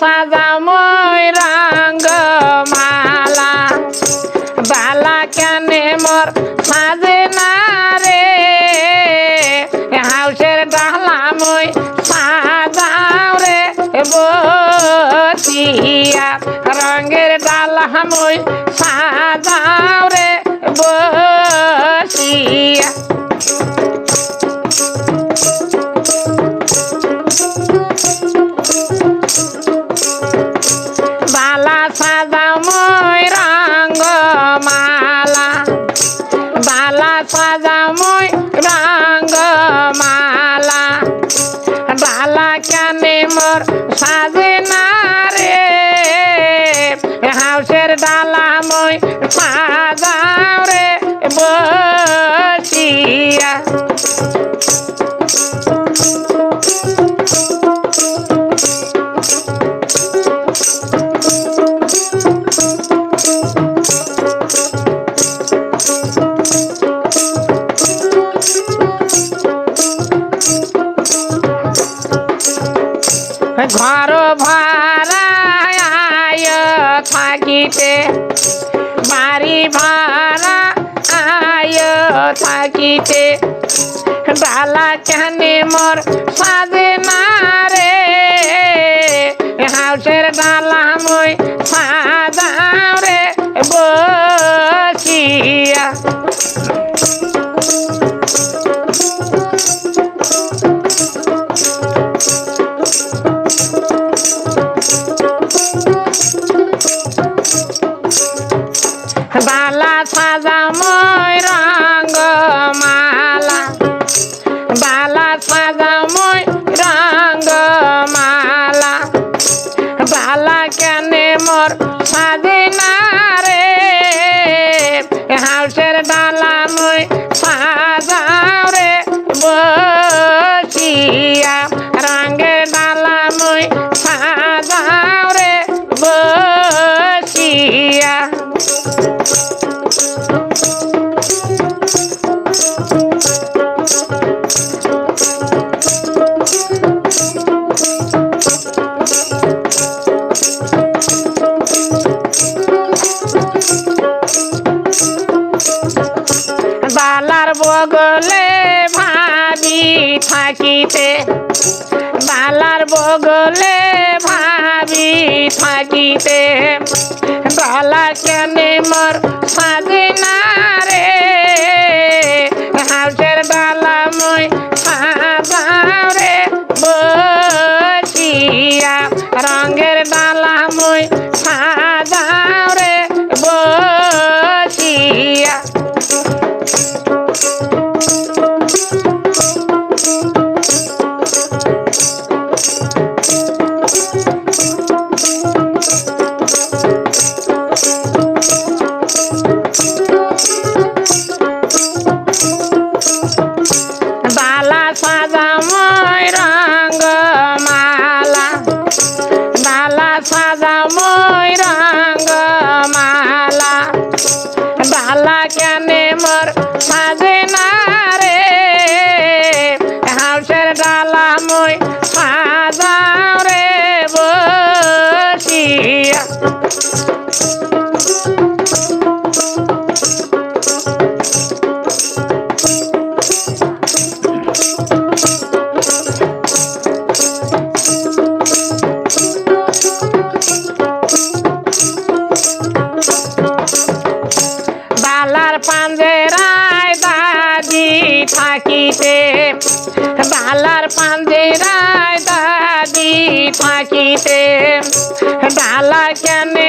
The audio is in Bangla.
সাজাও মই মালা বালা মোর সাজে না রে। হাউসের ডালা মই সাজাও রে। রঙের ডালা মই সাজাও হাউসের ডালা মই সাজাও রে বসিয়া। ঘর ভাড়ায় থাকিতে। থাকিতে। বালা কেনে মোর সাজে না রে। হাউসের ডালা মই সাজাও রে। মই রঙ্গ মালা বালা কেন মোর সাজে থাকিতে বালার বগলে ভাবি থাকিতে। বালা কেন মর সাজে পাঞ্জেরায় দাদি থাকিতে বালার পাঞ্জেরায় ডালা কেনে